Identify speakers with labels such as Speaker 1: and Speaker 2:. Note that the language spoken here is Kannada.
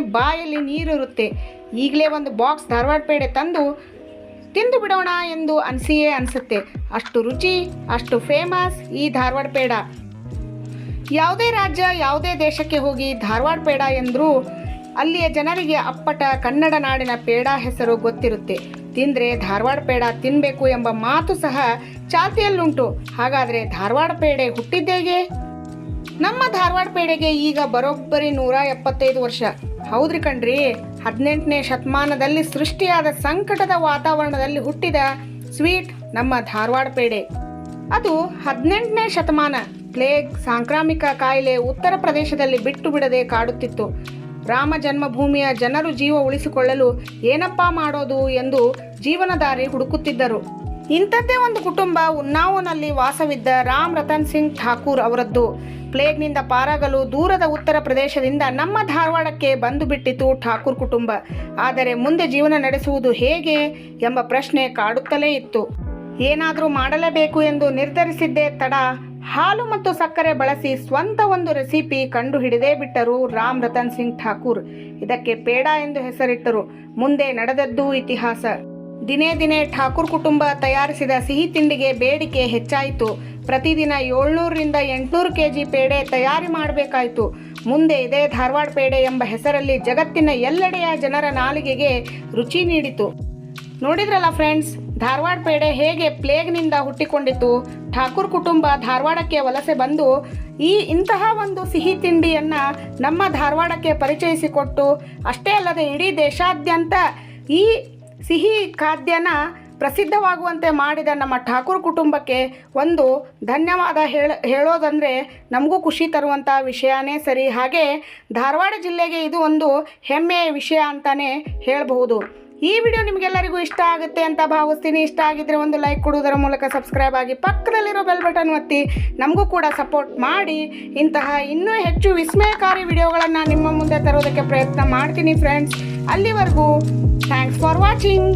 Speaker 1: ಬಾಯಲ್ಲಿ ನೀರಿರುತ್ತೆ. ಈಗಲೇ ಒಂದು ಬಾಕ್ಸ್ ಧಾರವಾಡ ಪೇಡೆ ತಂದು ತಿಂದು ಬಿಡೋಣ ಎಂದು ಅನಿಸಿಯೇ ಅನಿಸುತ್ತೆ. ಅಷ್ಟು ರುಚಿ, ಅಷ್ಟು ಫೇಮಸ್ ಈ ಧಾರವಾಡ ಪೇಡ. ಯಾವುದೇ ರಾಜ್ಯ, ಯಾವುದೇ ದೇಶಕ್ಕೆ ಹೋಗಿ ಧಾರವಾಡ ಪೇಡ ಎಂದರೂ ಅಲ್ಲಿಯ ಜನರಿಗೆ ಅಪ್ಪಟ ಕನ್ನಡ ನಾಡಿನ ಪೇಡ ಹೆಸರು ಗೊತ್ತಿರುತ್ತೆ. ತಿಂದರೆ ಧಾರವಾಡ ಪೇಡ ತಿನ್ನಬೇಕು ಎಂಬ ಮಾತು ಸಹ ಚಾಲ್ತಿಯಲ್ಲುಂಟು. ಹಾಗಾದರೆ ಧಾರವಾಡ ಪೇಡೆ ಹುಟ್ಟಿದ್ದೇಗೆ? ನಮ್ಮ ಧಾರವಾಡ ಪೇಡೆಗೆ ಈಗ ಬರೋಬ್ಬರಿ ನೂರ ಎಪ್ಪತ್ತೈದು ವರ್ಷ. ಹೌದ್ರಿ ಕಣ್ರಿ? ಹದಿನೆಂಟನೇ ಶತಮಾನದಲ್ಲಿ ಸೃಷ್ಟಿಯಾದ ಸಂಕಟದ ವಾತಾವರಣದಲ್ಲಿ ಹುಟ್ಟಿದ ಸ್ವೀಟ್ ನಮ್ಮ ಧಾರವಾಡ ಪೇಡೆ. ಅದು ಹದಿನೆಂಟನೇ ಶತಮಾನ. ಪ್ಲೇಗ್ ಸಾಂಕ್ರಾಮಿಕ ಕಾಯಿಲೆ ಉತ್ತರ ಪ್ರದೇಶದಲ್ಲಿ ಬಿಟ್ಟು ಬಿಡದೆ ಕಾಡುತ್ತಿತ್ತು. ರಾಮ ಜನ್ಮಭೂಮಿಯ ಜನರು ಜೀವ ಉಳಿಸಿಕೊಳ್ಳಲು ಏನಪ್ಪಾ ಮಾಡೋದು ಎಂದು ಜೀವನದಾರಿ ಹುಡುಕುತ್ತಿದ್ದರು. ಇಂಥದ್ದೇ ಒಂದು ಕುಟುಂಬ ಉನ್ನಾವೋನಲ್ಲಿ ವಾಸವಿದ್ದ ರಾಮ್ ರತನ್ ಸಿಂಗ್ ಠಾಕೂರ್ ಅವರದ್ದು. ಪ್ಲೇಗ್ನಿಂದ ಪಾರಾಗಲು ದೂರದ ಉತ್ತರ ಪ್ರದೇಶದಿಂದ ನಮ್ಮ ಧಾರವಾಡಕ್ಕೆ ಬಂದು ಬಿಟ್ಟಿತು ಠಾಕೂರ್ ಕುಟುಂಬ. ಆದರೆ ಮುಂದೆ ಜೀವನ ನಡೆಸುವುದು ಹೇಗೆ ಎಂಬ ಪ್ರಶ್ನೆ ಕಾಡುತ್ತಲೇ ಇತ್ತು. ಏನಾದರೂ ಮಾಡಲೇಬೇಕು ಎಂದು ನಿರ್ಧರಿಸಿದ್ದೇ ತಡ. ಹಾಲು ಮತ್ತು ಸಕ್ಕರೆ ಬಳಸಿ ಸ್ವಂತ ಒಂದು ರೆಸಿಪಿ ಕಂಡು ಹಿಡಿದೇ ಬಿಟ್ಟರು ರಾಮ್ ರತನ್ ಸಿಂಗ್ ಠಾಕೂರ್. ಇದಕ್ಕೆ ಪೇಡ ಎಂದು ಹೆಸರಿಟ್ಟರು. ಮುಂದೆ ನಡೆದದ್ದು ಇತಿಹಾಸ. ದಿನೇ ದಿನೇ ಠಾಕೂರ್ ಕುಟುಂಬ ತಯಾರಿಸಿದ ಸಿಹಿ ತಿಂಡಿಗೆ ಬೇಡಿಕೆ ಹೆಚ್ಚಾಯಿತು. ಪ್ರತಿದಿನ ಏಳ್ನೂರರಿಂದ ಎಂಟುನೂರು ಕೆ ಜಿ ಪೇಡೆ ತಯಾರಿ ಮಾಡಬೇಕಾಯಿತು. ಮುಂದೆ ಇದೇ ಧಾರವಾಡ ಪೇಡೆ ಎಂಬ ಹೆಸರಲ್ಲಿ ಜಗತ್ತಿನ ಎಲ್ಲೆಡೆಯ ಜನರ ನಾಲಿಗೆಗೆ ರುಚಿ ನೀಡಿತು. ನೋಡಿದ್ರಲ್ಲ ಫ್ರೆಂಡ್ಸ್, ಧಾರವಾಡ ಪೇಡೆ ಹೇಗೆ ಪ್ಲೇಗ್ನಿಂದ ಹುಟ್ಟಿಕೊಂಡಿತು ಠಾಕೂರ್ ಕುಟುಂಬ ಧಾರವಾಡಕ್ಕೆ ವಲಸೆ ಬಂದು ಈ ಇಂತಹ ಒಂದು ಸಿಹಿ ತಿಂಡಿಯನ್ನು ನಮ್ಮ ಧಾರವಾಡಕ್ಕೆ ಪರಿಚಯಿಸಿಕೊಟ್ಟು, ಅಷ್ಟೇ ಅಲ್ಲದೆ ಇಡೀ ದೇಶಾದ್ಯಂತ ಈ ಸಿಹಿ ಖಾದ್ಯನ ಪ್ರಸಿದ್ಧವಾಗುವಂತೆ ಮಾಡಿದ ನಮ್ಮ ಠಾಕೂರ್ ಕುಟುಂಬಕ್ಕೆ ಒಂದು ಧನ್ಯವಾದ ಹೇಳ, ಹೇಳೋದಂದರೆ ನಮಗೂ ಖುಷಿ ತರುವಂಥ ವಿಷಯನೇ ಸರಿ. ಹಾಗೆ ಧಾರವಾಡ ಜಿಲ್ಲೆಗೆ ಇದು ಒಂದು ಹೆಮ್ಮೆಯ ವಿಷಯ ಅಂತಲೇ ಹೇಳಬಹುದು. ಈ ವಿಡಿಯೋ ನಿಮಗೆಲ್ಲರಿಗೂ ಇಷ್ಟ ಆಗುತ್ತೆ ಅಂತ ಭಾವಿಸ್ತೀನಿ. ಇಷ್ಟ ಆಗಿದ್ರೆ ಒಂದು ಲೈಕ್ ಕೊಡುವುದರ ಮೂಲಕ ಸಬ್ಸ್ಕ್ರೈಬ್ ಆಗಿ ಪಕ್ಕದಲ್ಲಿರೋ ಬೆಲ್ ಬಟನ್ ಒತ್ತಿ. ನಮಗೂ ಕೂಡ ಸಪೋರ್ಟ್ ಮಾಡಿ. ಇಂತಹ ಇನ್ನೂ ಹೆಚ್ಚು ವಿಸ್ಮಯಕಾರಿ ವಿಡಿಯೋಗಳನ್ನು ನಿಮ್ಮ ಮುಂದೆ ತರೋದಕ್ಕೆ ಪ್ರಯತ್ನ ಮಾಡ್ತೀನಿ ಫ್ರೆಂಡ್ಸ್ ಅಲ್ಲಿವರೆಗೂ ಥ್ಯಾಂಕ್ಸ್ ಫಾರ್ ವಾಚಿಂಗ್